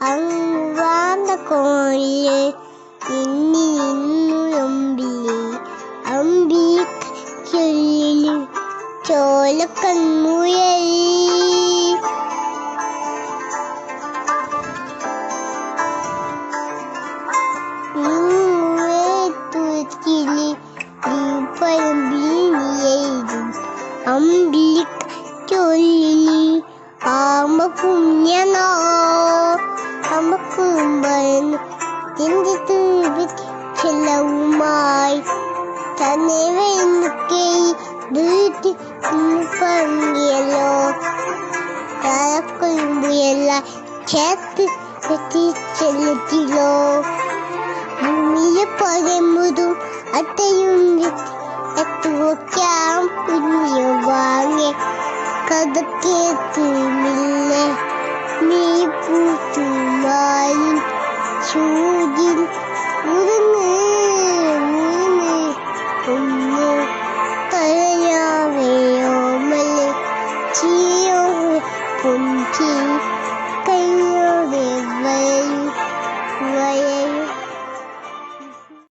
അങ്ങാന്ത coil ഇന്നി ഇന്നു ഒമ്പി Ambi ചൊല്ലിൽ ചോലക്കൺമുയൽ അമ്പിക്ക് ചൊല്ലിൽ ആമ്പ പുണ്യനാ dokunmayın. Dindidir bir kelavmay. Tanevin gey büyüdü nufan yelo. Taraf koyun bu yella. Ketti kati çeletilo. Bumili pagemudu atayım git. Etti bu kam முருகில் முருங்கு மீனு பொண்ணு தலையாவேயோமல்லே சியோ பொன்கி கை